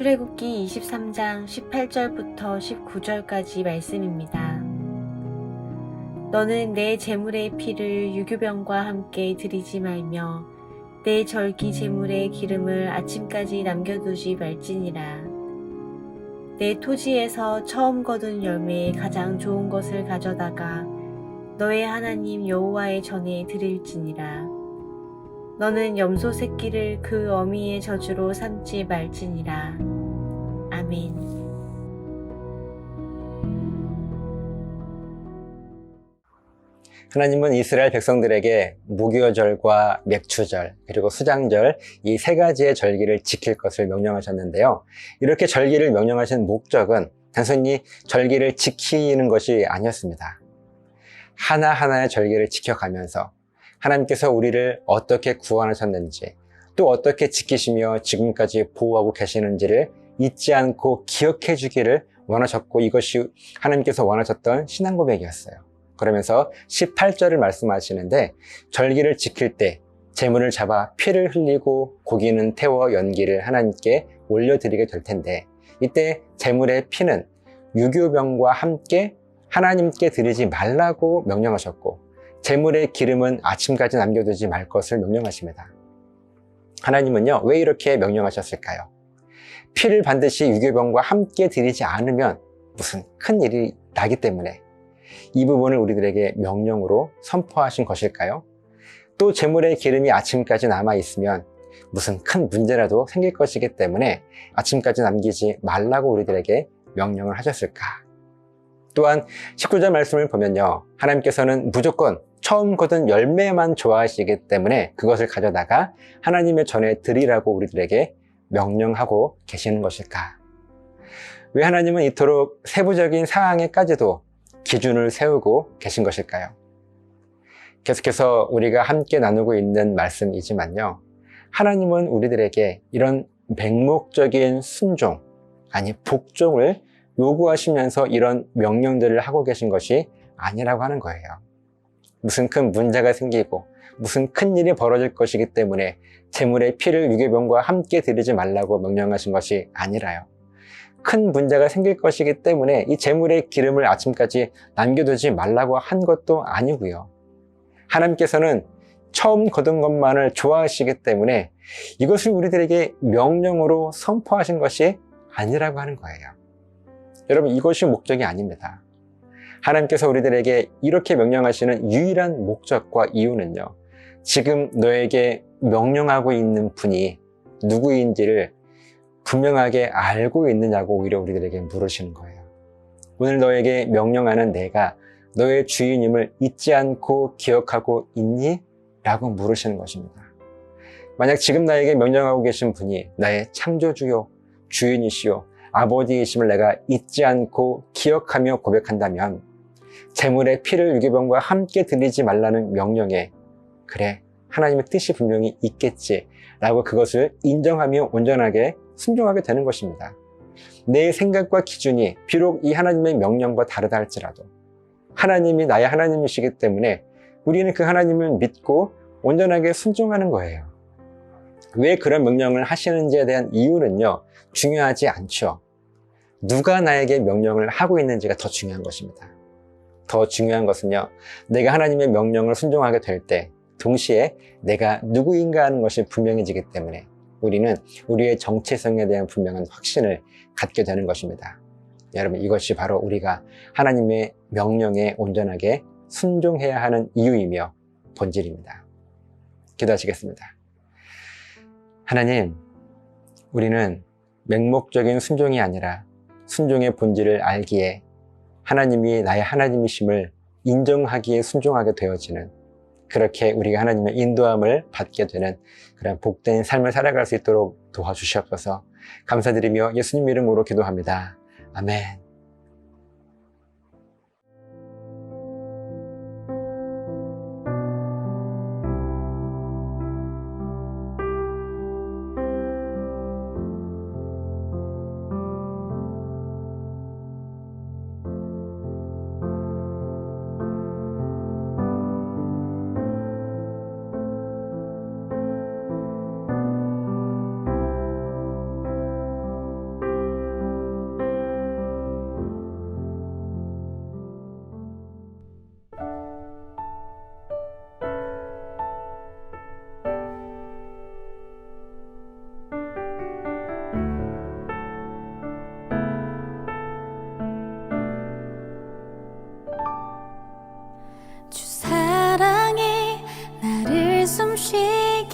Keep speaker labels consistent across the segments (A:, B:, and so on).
A: 출애굽기 23장 18절부터 19절까지 말씀입니다. 너는 내 제물의 피를 유교병과 함께 드리지 말며 내 절기 제물의 기름을 아침까지 남겨두지 말지니라. 내 토지에서 처음 거둔 열매의 가장 좋은 것을 가져다가 너의 하나님 여호와의 전에 드릴지니라. 너는 염소 새끼를 그 어미의 저주로 삼지 말지니라. 아멘.
B: 하나님은 이스라엘 백성들에게 무교절과 맥추절 그리고 수장절 이 세 가지의 절기를 지킬 것을 명령하셨는데요. 이렇게 절기를 명령하신 목적은 단순히 절기를 지키는 것이 아니었습니다. 하나하나의 절기를 지켜가면서 하나님께서 우리를 어떻게 구원하셨는지 또 어떻게 지키시며 지금까지 보호하고 계시는지를 잊지 않고 기억해 주기를 원하셨고 이것이 하나님께서 원하셨던 신앙 고백이었어요. 그러면서 18절을 말씀하시는데 절기를 지킬 때 재물을 잡아 피를 흘리고 고기는 태워 연기를 하나님께 올려드리게 될 텐데 이때 재물의 피는 유교병과 함께 하나님께 드리지 말라고 명령하셨고 재물의 기름은 아침까지 남겨두지 말 것을 명령하십니다. 하나님은요 왜 이렇게 명령하셨을까요? 피를 반드시 유교병과 함께 드리지 않으면 무슨 큰 일이 나기 때문에 이 부분을 우리들에게 명령으로 선포하신 것일까요? 또 재물의 기름이 아침까지 남아 있으면 무슨 큰 문제라도 생길 것이기 때문에 아침까지 남기지 말라고 우리들에게 명령을 하셨을까? 또한 19절 말씀을 보면요. 하나님께서는 무조건 처음 거둔 열매만 좋아하시기 때문에 그것을 가져다가 하나님의 전에 드리라고 우리들에게 명령하고 계시는 것일까? 왜 하나님은 이토록 세부적인 상황에까지도 기준을 세우고 계신 것일까요? 계속해서 우리가 함께 나누고 있는 말씀이지만요. 하나님은 우리들에게 이런 맹목적인 순종, 아니 복종을 요구하시면서 이런 명령들을 하고 계신 것이 아니라고 하는 거예요. 무슨 큰 문제가 생기고 무슨 큰 일이 벌어질 것이기 때문에 재물의 피를 유괴병과 함께 드리지 말라고 명령하신 것이 아니라요. 큰 문제가 생길 것이기 때문에 이 재물의 기름을 아침까지 남겨두지 말라고 한 것도 아니고요. 하나님께서는 처음 거둔 것만을 좋아하시기 때문에 이것을 우리들에게 명령으로 선포하신 것이 아니라고 하는 거예요. 여러분 이것이 목적이 아닙니다. 하나님께서 우리들에게 이렇게 명령하시는 유일한 목적과 이유는요. 지금 너에게 명령하고 있는 분이 누구인지를 분명하게 알고 있느냐고 오히려 우리들에게 물으시는 거예요. 오늘 너에게 명령하는 내가 너의 주인임을 잊지 않고 기억하고 있니? 라고 물으시는 것입니다. 만약 지금 나에게 명령하고 계신 분이 나의 창조주요, 주인이시요, 아버지이심을 내가 잊지 않고 기억하며 고백한다면 재물의 피를 유기병과 함께 드리지 말라는 명령에 그래 하나님의 뜻이 분명히 있겠지 라고 그것을 인정하며 온전하게 순종하게 되는 것입니다. 내 생각과 기준이 비록 이 하나님의 명령과 다르다 할지라도 하나님이 나의 하나님이시기 때문에 우리는 그 하나님을 믿고 온전하게 순종하는 거예요. 왜 그런 명령을 하시는지에 대한 이유는요, 중요하지 않죠. 누가 나에게 명령을 하고 있는지가 더 중요한 것입니다. 더 중요한 것은요, 내가 하나님의 명령을 순종하게 될 때, 동시에 내가 누구인가 하는 것이 분명해지기 때문에 우리는 우리의 정체성에 대한 분명한 확신을 갖게 되는 것입니다. 여러분, 이것이 바로 우리가 하나님의 명령에 온전하게 순종해야 하는 이유이며 본질입니다. 기도하시겠습니다. 하나님, 우리는 맹목적인 순종이 아니라 순종의 본질을 알기에 하나님이 나의 하나님이심을 인정하기에 순종하게 되어지는 그렇게 우리가 하나님의 인도함을 받게 되는 그런 복된 삶을 살아갈 수 있도록 도와주시옵소서 감사드리며 예수님 이름으로 기도합니다. 아멘.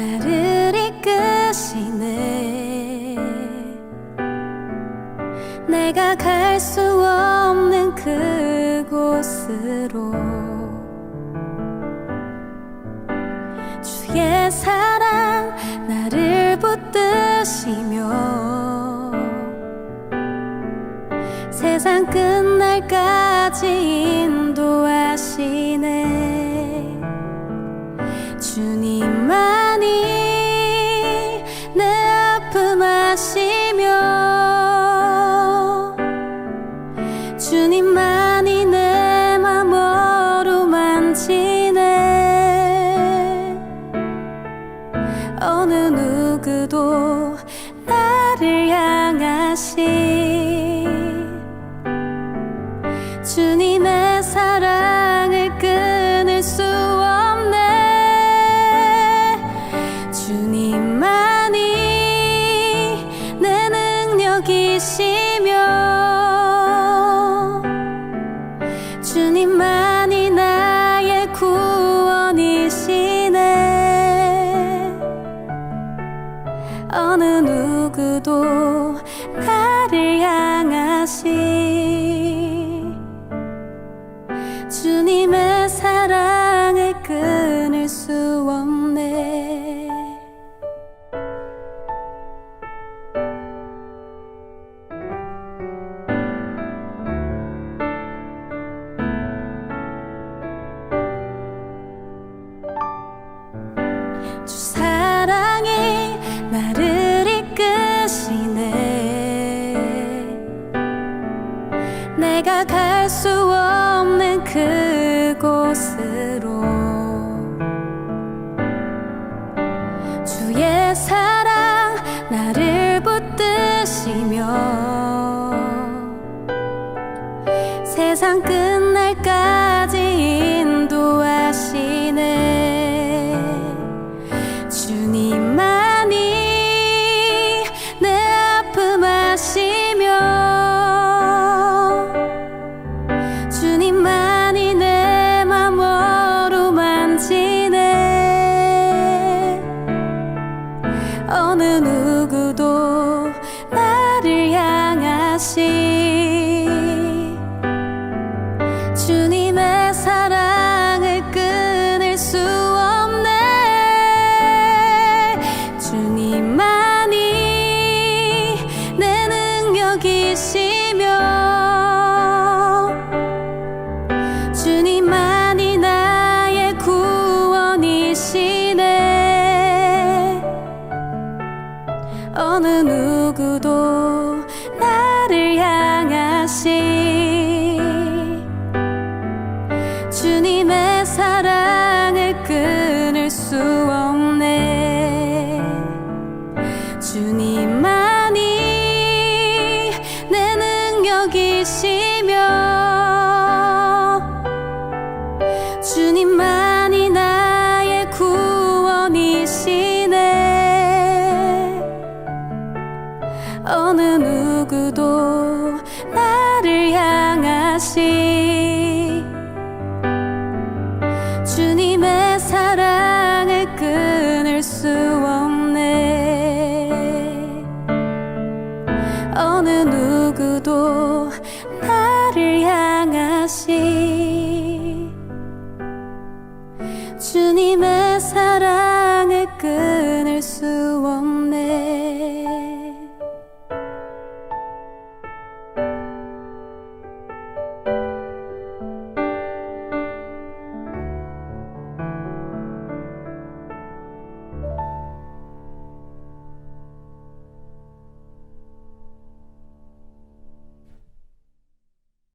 C: 나를 이끄시네. 내가 갈 수 없는 그곳으로 주의 사랑 나를 붙드시며 세상 끝날까지 어느 누구도 나를 향하시. 주님의 사랑을 끊을 수 없네. 주님만이 내 능력이시며 누구도 나를 향하시. 주님의 세상 끝